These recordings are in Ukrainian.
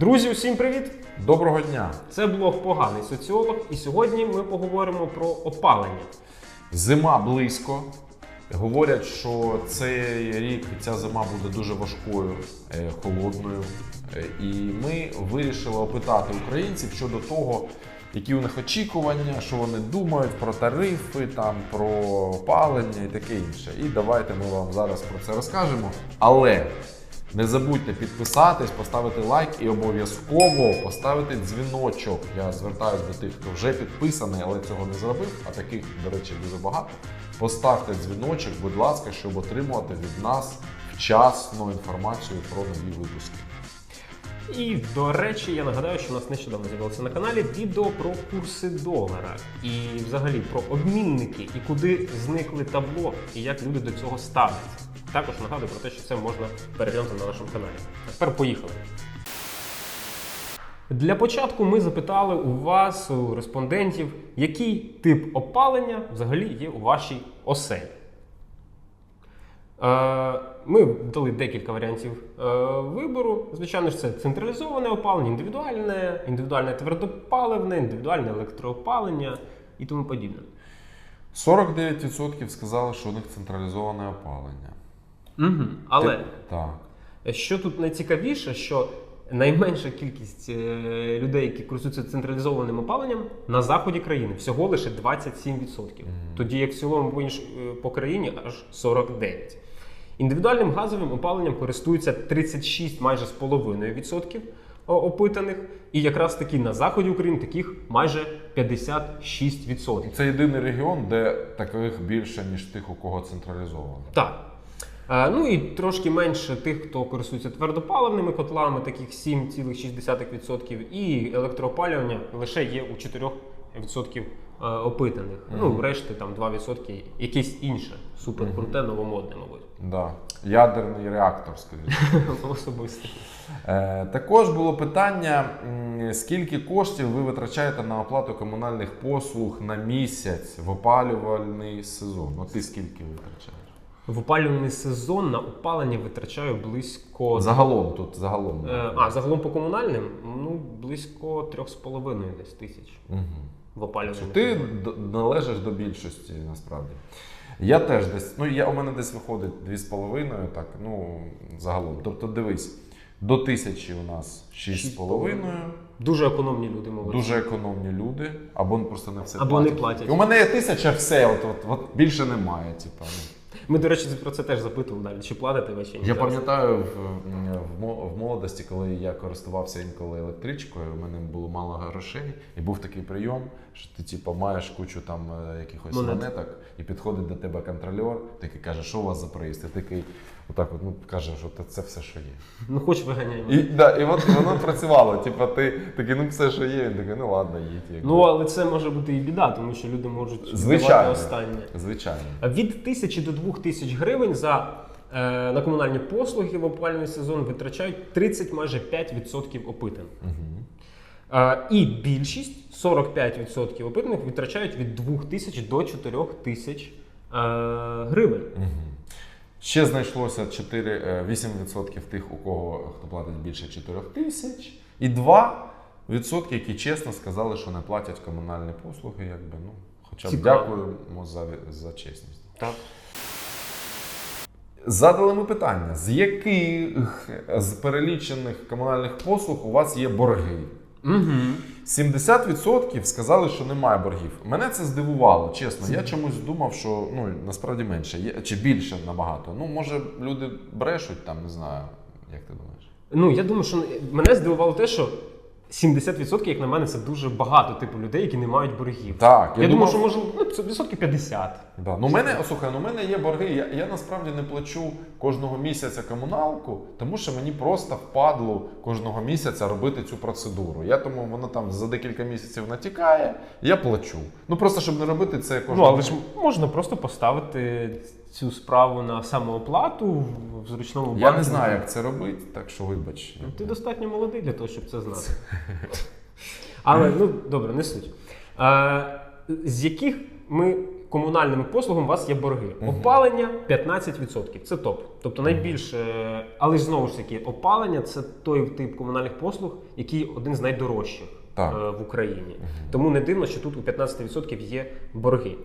Друзі, усім привіт! Доброго дня! Це блог Поганий соціолог, і сьогодні ми поговоримо про опалення. Зима близько. Говорять, що цей рік ця зима буде дуже важкою, е, холодною. Е, І ми вирішили опитати українців щодо того, які у них очікування, що вони думають про тарифи, там про опалення і таке інше. І давайте ми вам зараз про це розкажемо. Але не забудьте підписатись, поставити лайк і обов'язково поставити дзвіночок. Я звертаюся до тих, хто вже підписаний, але цього не зробив. А таких, до речі, дуже багато. Поставте дзвіночок, будь ласка, щоб отримувати від нас вчасну інформацію про нові випуски. І до речі, я нагадаю, що у нас нещодавно з'явилося на каналі відео про курси долара і взагалі про обмінники і куди зникли табло, і як люди до цього ставляться. Також нагадую про те, що це можна переглянути на нашому каналі. А тепер поїхали. Для початку ми запитали у вас, у респондентів, який тип опалення взагалі є у вашій оселі. Е, Ми дали декілька варіантів е, вибору. Звичайно ж, це централізоване опалення, індивідуальне, індивідуальне твердопаливне, індивідуальне електроопалення і тому подібне. 49% сказали, що у них централізоване опалення. Угу. Але Так. що тут найцікавіше, що найменша кількість е, людей, які користуються централізованим опаленням, на заході країни всього лише 27%. Тоді як в цілому е, по країні аж 49%. Індивідуальним газовим опаленням користуються 36 майже з половиною відсотків опитаних, і якраз таки на заході України таких майже 56%. Це єдиний регіон, де таких більше, ніж тих, у кого централізовано. Так. Е, Ну і трошки менше тих, хто користується твердопаливними котлами, таких 7,6%, і електроопалювання лише є у 4% е, опитаних. Ну, решти там 2% якесь інше, суперкруте, новомодне, мабуть. Да. Ядерний реактор, скажімо. Особисто. Е, також було питання: скільки коштів ви витрачаєте на оплату комунальних послуг на місяць в опалювальний сезон? Ну ти скільки витрачаєш? В опалювальний сезон на опалення витрачаю близько. Загалом тут загалом. Е, А, загалом по комунальним, ну, близько 3,5 десь тисяч Угу. в опалювальний Ти належиш до більшості насправді. Я теж десь, ну я у мене десь виходить 2,5, так, ну загалом. Тобто дивись, до тисячі у нас 6,5. Дуже економні люди молоді. Дуже економні люди, або просто не все Або не платять. У мене є тисяча, все, от, от, от більше немає. Типу. Ми, до речі, про це теж запитували далі. Чи платите ви чи ні? Я пам'ятаю в, в, в молодості, коли я користувався інколи електричкою, у мене було мало грошей, і був такий прийом, що ти типу, маєш кучу там е, якихось Монет. монеток, і підходить до тебе контрольор, такий каже, що у вас за проїзд? І такий, отак, от, ну каже, що це- все, що є. Ну, хоч виганяємо. І, да, і от воно працювало. Типу, ти такий, ну все, що є. Він такий, ну ладно, їдь. якби». Ну, але це може бути і біда, тому що люди можуть Звичайно. останнє. Звичайно. Від тисячі до двох тисяч гривень за е, на комунальні послуги в опалювальний сезон витрачають 30 майже 5% опитаних. Е, і більшість 45% опитаних витрачають від 2 тисяч до 4 тисяч е, гривень. Ще знайшлося 4, е, 8% тих, у кого хто платить більше 4 тисяч, і 2%, які чесно сказали, що не платять комунальні послуги, якби ну. Хоча б Цікаво. дякуємо за, за чесність. Так. Задали ми питання: з яких з перелічених комунальних послуг у вас є борги? Угу. 70% сказали, що немає боргів. Мене це здивувало, чесно. Я чомусь думав, що ну насправді менше чи більше набагато. Ну, може, люди брешуть там, не знаю. Як ти думаєш? Ну, я думаю, що мене здивувало те, що 70%, як на мене, це дуже багато типу людей, які не мають боргів. Так, Я, думаю, що може ну, це відсотків 50. Да. Ну, мене, о, слухай, ну, у мене є борги. Я, я насправді не плачу кожного місяця комуналку, тому що мені просто впадло кожного місяця робити цю процедуру. Я тому воно там за декілька місяців натікає, я плачу. Ну просто щоб не робити це Ну, кожного але ж можна просто поставити цю справу на самооплату в, зручному банку. Я не знаю, як це робити, так що вибач. Ну, Ти достатньо молодий для того, щоб це знати. Але ну добре, не суть. А, з яких ми комунальними послугами у вас є борги. Опалення 15%. Це топ. Тобто найбільше, але ж знову ж таки, опалення це той тип комунальних послуг, який один з найдорожчих Так. е, в Україні. Тому не дивно, що тут у 15% є борги.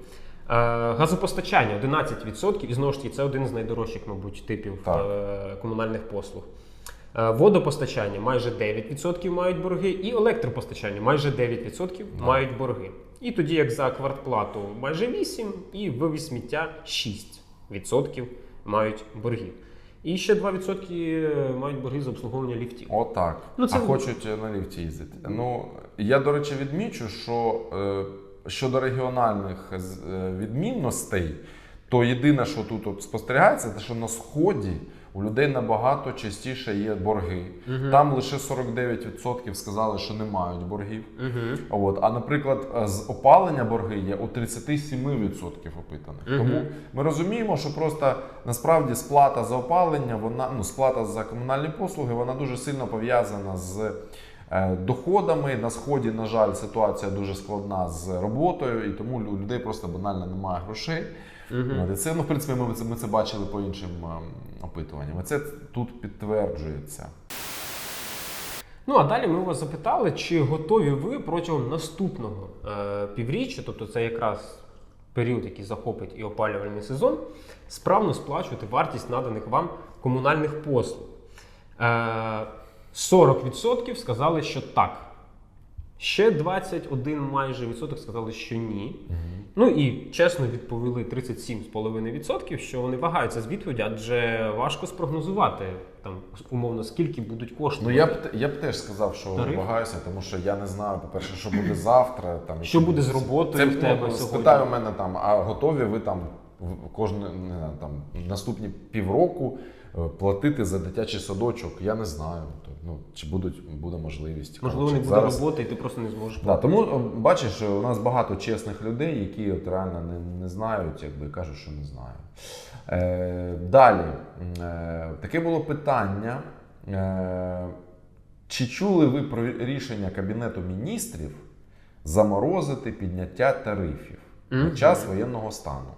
Е, Газопостачання 11%, і знову ж таки, це один з найдорожчих, мабуть, типів Так. е, комунальних послуг. Е, Водопостачання майже 9% мають борги, і електропостачання майже 9% мають борги. І тоді, як за квартплату майже 8%, і вивіз сміття 6% мають боргів. І ще 2% мають борги за обслуговування ліфтів. Отак. Ну, це- А хочуть на ліфті їздити. Ну, я, до речі, відмічу, що е, щодо регіональних е, відмінностей, то єдине, що тут от спостерігається, це що на сході у людей набагато частіше є борги. Там лише 49% сказали, що не мають боргів. Угу. От, а наприклад, е, з опалення борги є у 37% опитаних. Мгм. Тому ми розуміємо, що просто насправді сплата за опалення, вона ну сплата за комунальні послуги, вона дуже сильно пов'язана з. Е, Доходами на сході, на жаль, ситуація дуже складна з роботою, і тому у людей просто банально немає грошей. І це, ну, в принципі, ми це, ми це бачили по іншим ем, опитуванням. І це тут підтверджується. Ну а далі ми вас запитали, чи готові ви протягом наступного е, півріччя, тобто це якраз період, який захопить і опалювальний сезон, справно сплачувати вартість наданих вам комунальних послуг. Е, 40% сказали, що так. Ще 21 майже відсоток сказали, що ні. Ну і чесно відповіли 37,5%, що вони вагаються з відповіді, адже важко спрогнозувати там умовно скільки будуть Ну я б я б теж сказав, що Тариф? вагаюся, тому що я не знаю, по-перше, що буде завтра. Там Що буде з роботою Це в тебе ну, сьогодні? спитаю мене там, а готові ви там кожне не знаю, там наступні півроку платити за дитячий садочок? Я не знаю. То, Ну чи будуть буде можливість? Можливо, не буде зараз- роботи, і ти просто не зможеш Да, платити. тому бачиш, у нас багато чесних людей, які от реально не, не знають, якби кажуть, що не знаю. Е, далі, е, таке було питання. Е, чи чули ви про рішення Кабінету міністрів заморозити підняття тарифів під час воєнного стану?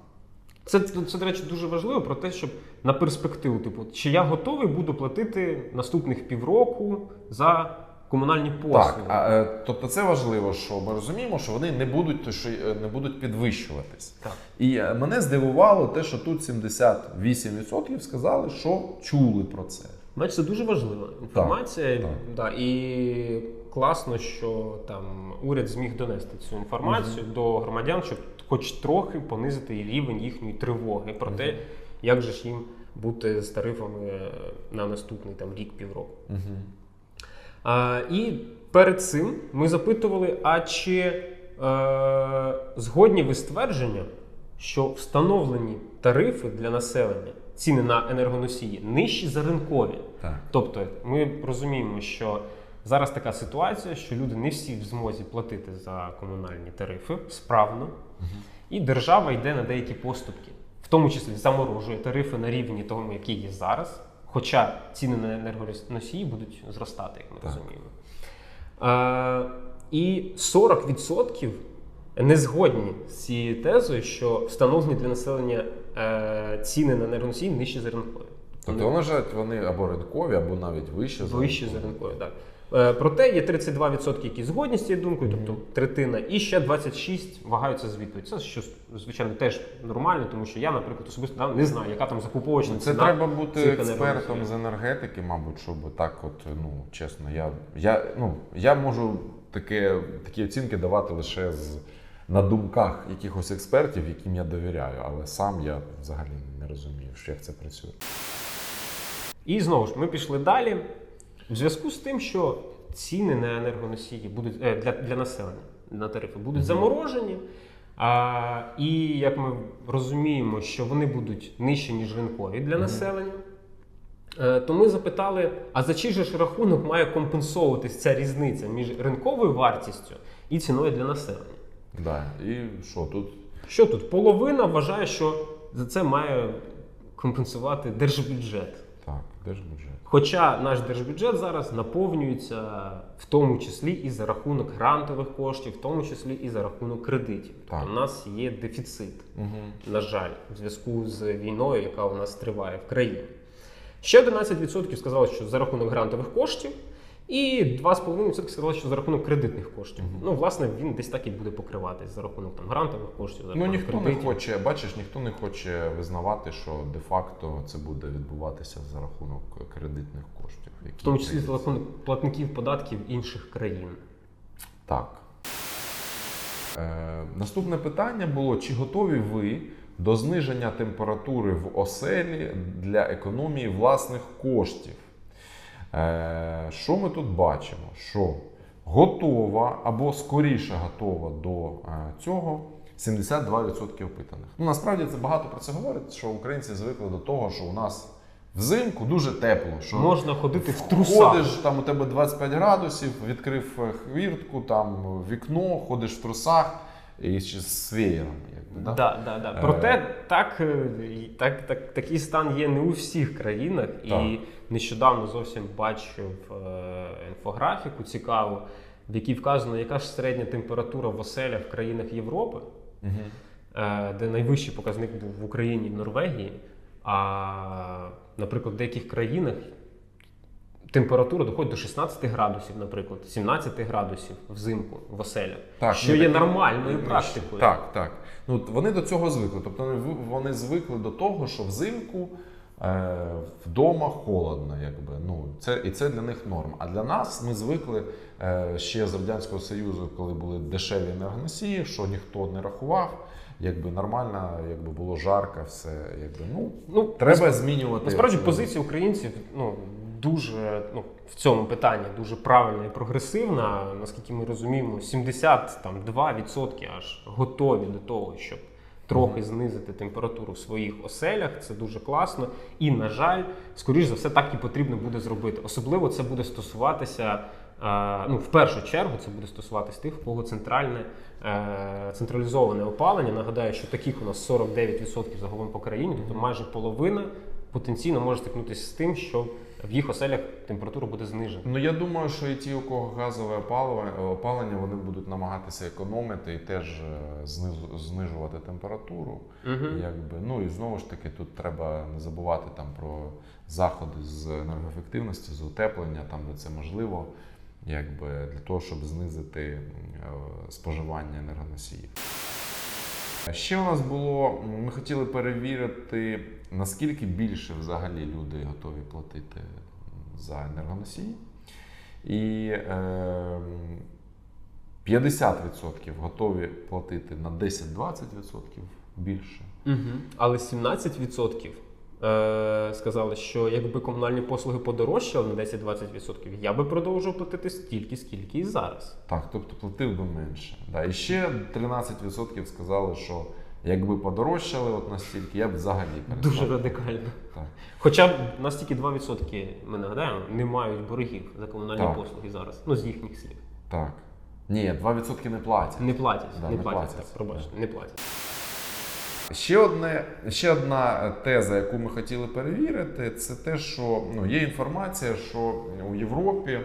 Це, це, до речі, дуже важливо про те, щоб на перспективу, типу, чи я готовий буду платити наступних півроку за комунальні послуги. Так, а, е, тобто це важливо, що ми розуміємо, що вони не будуть, що, е, не будуть підвищуватись. Так. І е, мене здивувало те, що тут 78% сказали, що чули про це. Бачиш, це дуже важлива інформація. так. Да, і класно, що там уряд зміг донести цю інформацію до громадян, щоб хоч трохи понизити рівень їхньої тривоги про те, як же ж їм бути з тарифами на наступний там рік півроку. А, і перед цим ми запитували: а чи е, згодні ви ствердження, що встановлені тарифи для населення, ціни на енергоносії нижчі за ринкові? Так. Тобто, ми розуміємо, що зараз така ситуація, що люди не всі в змозі платити за комунальні тарифи справно, і держава йде на деякі поступки, в тому числі заморожує тарифи на рівні того, які є зараз. Хоча ціни на енергоносії будуть зростати, як ми Так. розуміємо. Е, і 40% не згодні з цією тезою, що встановлені для населення ціни на енергоносії нижчі за ринкові. Тобто вони вважають, вони або ринкові, або навіть вище за Вище за ринкові, так. Е, Проте є 32%, які згодні з цією думкою, тобто третина, і ще 26 вагаються з відповідь. Це що звичайно теж нормально, тому що я, наприклад, особисто не знаю, яка там закуповочна Це ціна. треба бути експертом з енергетики, мабуть, щоб так, от, ну, чесно, я, я, ну, я можу таке, такі оцінки давати лише з, на думках якихось експертів, яким я довіряю, але сам я взагалі не розумію, що як це працює. І знову ж ми пішли далі. В зв'язку з тим, що ціни на енергоносії будуть е, для, для населення на тарифи будуть заморожені. А, і як ми розуміємо, що вони будуть нижчі, ніж ринкові для населення. Е, То ми запитали: а за чий же ж рахунок має компенсовуватись ця різниця між ринковою вартістю і ціною для населення? Да. І що тут? Що тут? Половина вважає, що за це має компенсувати держбюджет. Так. Держбюджет. Хоча наш держбюджет зараз наповнюється в тому числі і за рахунок грантових коштів, в тому числі і за рахунок кредитів. Так. Тобто у нас є дефіцит, Угу. на жаль, в зв'язку з війною, яка у нас триває в країні. Ще 11% сказали, що за рахунок грантових коштів, і 2,5% сказали, що за рахунок кредитних коштів. Мгм. Ну, власне, він десь так і буде покриватись за рахунок там грантових коштів. За Ну ніхто не хоче, бачиш, ніхто не хоче визнавати, що де-факто це буде відбуватися за рахунок кредитних коштів. Які В тому числі за рахунок платників податків інших країн. Так. Е, наступне питання було: чи готові ви до зниження температури в оселі для економії власних коштів? Е, що ми тут бачимо? Що готова або скоріше готова до е, цього 72% опитаних. Ну насправді це багато про це говорить, що українці звикли до того, що у нас взимку дуже тепло. Що Можна ходити в трусах. Ходиш, там у тебе 25 градусів, відкрив е, хвіртку, там вікно, ходиш в трусах і з веєром. Якби, да? Да, да, да. Е. Проте так, е, так, так, такий стан є не у всіх країнах. Так. І нещодавно зовсім бачив е, інфографіку цікаву, в якій вказано, яка ж середня температура в оселях в країнах Європи, Мгм. е, де найвищий показник був в Україні і в Норвегії. А, наприклад, в деяких країнах температура доходить до 16 градусів, наприклад, 17 градусів взимку в оселях, Так, що є так, нормальною ну, практикою. Так, так. Ну, вони до цього звикли. Тобто вони, звикли до того, що взимку е, вдома холодно, якби. Ну, це, і це для них норм. А для нас ми звикли е, ще з Радянського Союзу, коли були дешеві енергоносії, що ніхто не рахував. Якби нормально, якби було жарко, все якби ну Ну, треба змінювати. Насправді це. позиція українців ну, дуже ну, в цьому питанні дуже правильна і прогресивна. Наскільки ми розуміємо, 72% аж готові до того, щоб трохи знизити температуру в своїх оселях. Це дуже класно. І, на жаль, скоріш за все, так і потрібно буде зробити. Особливо це буде стосуватися. е, Ну, в першу чергу це буде стосуватися тих, в кого центральне е, централізоване опалення. Нагадаю, що таких у нас 49% загалом по країні, тобто майже половина потенційно може стикнутися з тим, що в їх оселях температура буде знижена. Ну я думаю, що і ті, у кого газове опалення, вони будуть намагатися економити і теж е, знижувати температуру. Мгм. Якби ну і знову ж таки тут треба не забувати там про заходи з енергоефективності, з утеплення, там де це можливо, якби для того, щоб знизити е, споживання енергоносіїв. Ще у нас було, ми хотіли перевірити, наскільки більше взагалі люди готові платити за енергоносії. І е, 50% готові платити на 10-20% більше. Угу. Але 17% е, сказали, що якби комунальні послуги подорожчали на 10-20%, я би продовжував платити стільки, скільки і зараз. Так, тобто платив би менше. Да. І ще 13% сказали, що якби подорожчали от настільки, я б взагалі перестав. Дуже радикально. Так. Хоча б у нас тільки 2%, ми нагадаємо, не мають боргів за комунальні Так. послуги зараз. Ну, з їхніх слів. так. Ні, 2% не платять. Не платять, Да, не, не платять, платять. так, пробачте, не платять. Ще, одне, ще одна теза, яку ми хотіли перевірити, це те, що ну, є інформація, що у Європі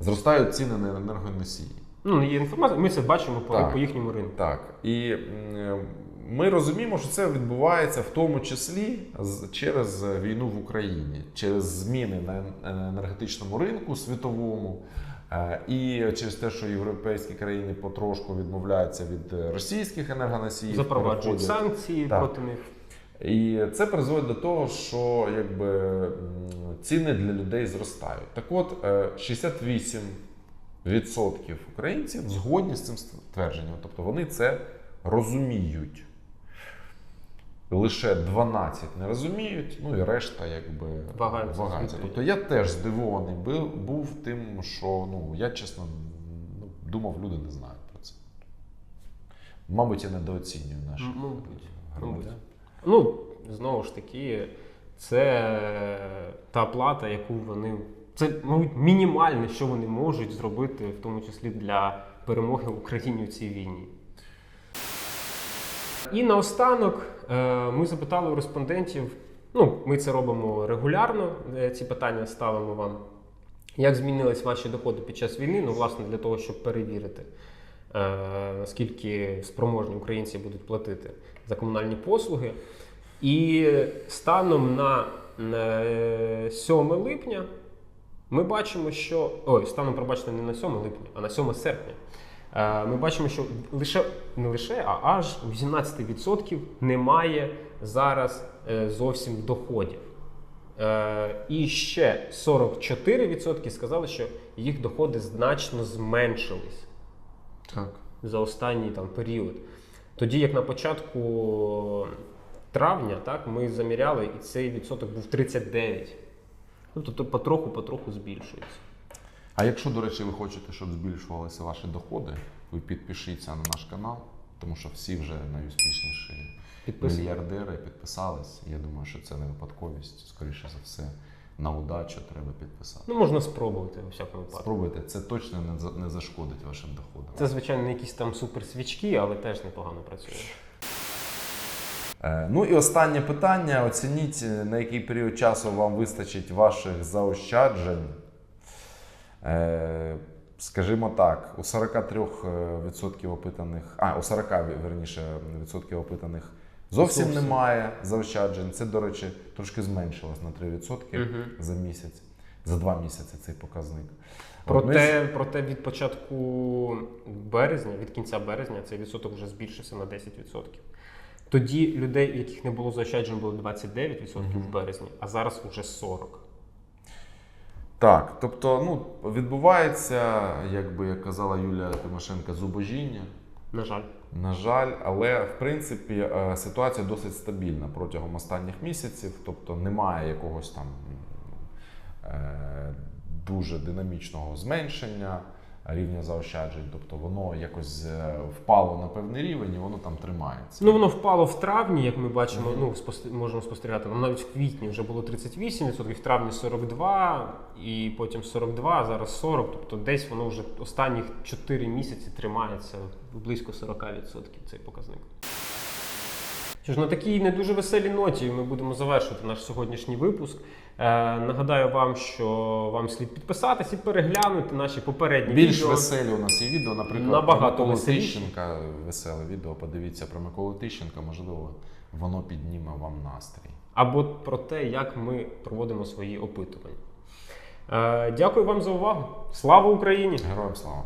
зростають ціни на енергоносії. Ну, є інформація, ми це бачимо по, Так. по їхньому ринку. Так. І ми розуміємо, що це відбувається в тому числі через війну в Україні, через зміни на енергетичному ринку світовому. Е, І через те, що європейські країни потрошку відмовляються від е, російських енергоносіїв, Запроваджують санкції Так. проти них. І це призводить до того, що якби, ціни для людей зростають. Так от, е, 68% українців згодні з цим ствердженням. Тобто вони це розуміють. Лише 12 не розуміють, ну і решта якби Вагаються, вагаються. Тобто я теж здивований був, був тим, що ну, я чесно ну, думав, люди не знають про це. Мабуть, я недооцінюю наших мабуть, громадян. Ну, знову ж таки, це та плата, яку вони. Це, мабуть, мінімальне, що вони можуть зробити, в тому числі для перемоги Україні у цій війні. І наостанок е, ми запитали у респондентів, Ну, ми це робимо регулярно. е, Ці питання ставимо вам. Як змінились ваші доходи під час війни? Ну, власне, для того, щоб перевірити, е, наскільки спроможні українці будуть платити за комунальні послуги. І станом на е, 7 липня ми бачимо, що. Ой, станом, пробачте, не на 7 липня, а на 7 серпня. Е, Ми бачимо, що лише не лише, а аж 18% немає зараз е, зовсім доходів. Е, І ще 44% сказали, що їх доходи значно зменшились Так. за останній там період. Тоді, як на початку травня, так, ми заміряли, і цей відсоток був 39%. Тобто потроху-потроху збільшується. А якщо, до речі, ви хочете, щоб збільшувалися ваші доходи, ви підпишіться на наш канал, тому що всі вже найуспішніші мільярдери підписались. Я думаю, що це не випадковість. Скоріше за все, на удачу треба підписати. Ну, можна спробувати у всякому випадку. Спробуйте, це точно не за- не зашкодить вашим доходам. Це, звичайно, не якісь там суперсвічки, але теж непогано працює. Е, Ну і останнє питання. Оцініть, на який період часу вам вистачить ваших заощаджень. Е, Скажімо так, у 43% опитаних, а у 40 верніше відсотків опитаних зовсім, Зовсім. немає заощаджень. Це, до речі, трошки зменшилось на 3% Мгм. за місяць, за два місяці цей показник. От ми Проте, проте від початку березня, від кінця березня, цей відсоток вже збільшився на 10%. Тоді людей, яких не було заощаджень, було 29% в березні, а зараз вже 40%. Так, тобто, ну, відбувається, як би як казала Юлія Тимошенко, зубожіння. На жаль. На жаль, але в принципі е, ситуація досить стабільна протягом останніх місяців, тобто немає якогось там е, дуже динамічного зменшення рівня заощаджень. Тобто воно якось е, впало на певний рівень і воно там тримається. Ну, воно впало в травні, як ми бачимо, ну, спосте- можемо спостерігати. Ну, навіть в квітні вже було 38%, в травні 42%, і потім 42%, а зараз 40%. Тобто десь воно вже останніх 4 місяці тримається близько 40% цей показник. Що ж, на такій не дуже веселій ноті ми будемо завершувати наш сьогоднішній випуск. Е, нагадаю вам, що вам слід підписатись і переглянути наші попередні Більш відео. веселі у нас є відео, наприклад, Набагато про Миколу веселіші. Тищенка. Веселе відео. Подивіться про Миколу Тищенка, можливо, воно підніме вам настрій. або про те, як ми проводимо свої опитування. Е, Дякую вам за увагу. Слава Україні! Героям слава!